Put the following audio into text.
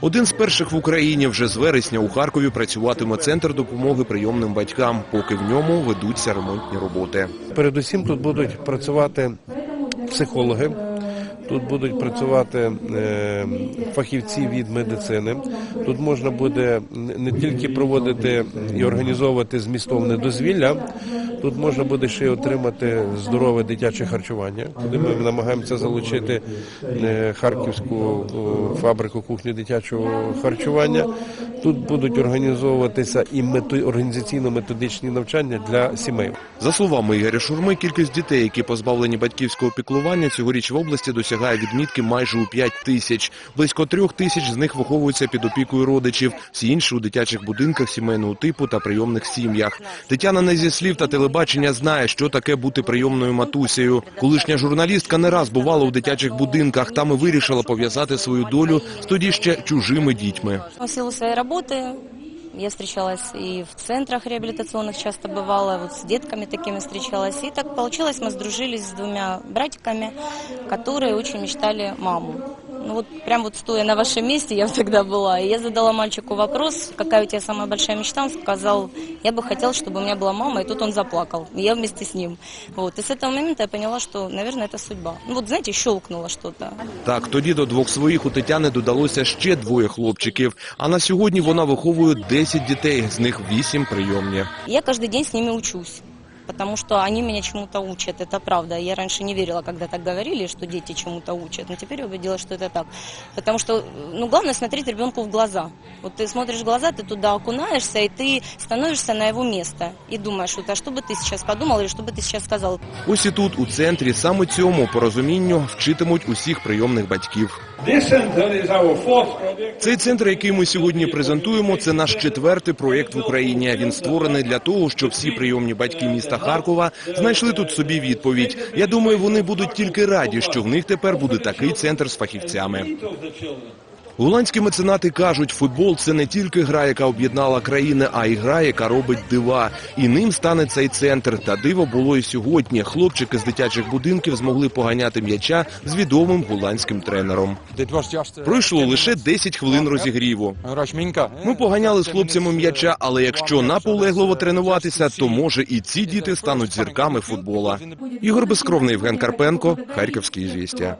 Один з перших в Україні вже з вересня у Харкові працюватиме центр допомоги прийомним батькам, поки в ньому ведуться ремонтні роботи. Передусім тут будуть працювати психологи, тут будуть працювати е, фахівці від медицини. Тут можна буде не тільки проводити і організовувати змістовне дозвілля, тут можна буде ще отримати здорове дитяче харчування, куди ми намагаємося залучити е, харківську фабрику кухні дитячого харчування. Тут будуть організовуватися і мето- організаційно-методичні навчання для сімей. За словами Ігоря Шурми, кількість дітей, які позбавлені батьківського піклування, цьогоріч в області досягає відмітки майже у 5 тисяч. Близько трьох тисяч з них виховуються під опікою родичів, всі інші у дитячих будинках сімейного типу та прийомних сім'ях. Тетяна не зі слів та телебачення знає, що таке бути прийомною матусею. Колишня журналістка не раз бувала у дитячих будинках, там і вирішила пов'язати свою долю з тоді ще чужими дітьми. В силу работы я встречалась и в центрах реабилитационных часто бывала, вот с детками такими встречалась. И так получилось, мы сдружились с двумя братиками, которые очень мечтали маму. Ну вот прям вот стоя на вашем месте, я тогда была, и я задала мальчику вопрос, какая у тебя самая большая мечта, он сказал, я бы хотел, чтобы у меня была мама, и тут он заплакал, и я вместе с ним. Вот, и с этого момента я поняла, что, наверное, это судьба. Ну вот, знаете, щелкнуло что-то. Так, тоді до двох своїх у Тетяни додалося ще двоє хлопчиків. А на сьогодні вона виховує 10 дітей, з них 8 прийомні. Я каждый день с ними учусь, потому что они меня чему-то учат, это правда. Я раньше не верила, когда так говорили, что дети чему-то учат, но теперь я убедилась, что это так. Потому что, ну, главное смотреть ребенку в глаза. Вот ты смотришь в глаза, ты туда окунаешься, и ты становишься на его место. И думаешь, вот, а что бы ты сейчас подумал, или что бы ты сейчас сказал. Ось і тут, у центрі, саме цьому порозумінню вчитимуть усіх прийомних батьків. This center is our fourth project. Цей центр, який ми сьогодні презентуємо, це наш четвертий проєкт в Україні. Він створений для того, щоб всі прийомні батьки міста Харкова знайшли тут собі відповідь. Я думаю, вони будуть тільки раді, що в них тепер буде такий центр з фахівцями. Голландські меценати кажуть, футбол це не тільки гра, яка об'єднала країни, а й гра, яка робить дива. І ним стане цей центр. Та диво було і сьогодні. Хлопчики з дитячих будинків змогли поганяти м'яча з відомим голландським тренером. Пройшло лише 10 хвилин розігріву. Ми поганяли з хлопцями м'яча, але якщо наполегливо тренуватися, то може і ці діти стануть зірками футбола. Ігор Безкровний, Євген Карпенко, Харківські звістя.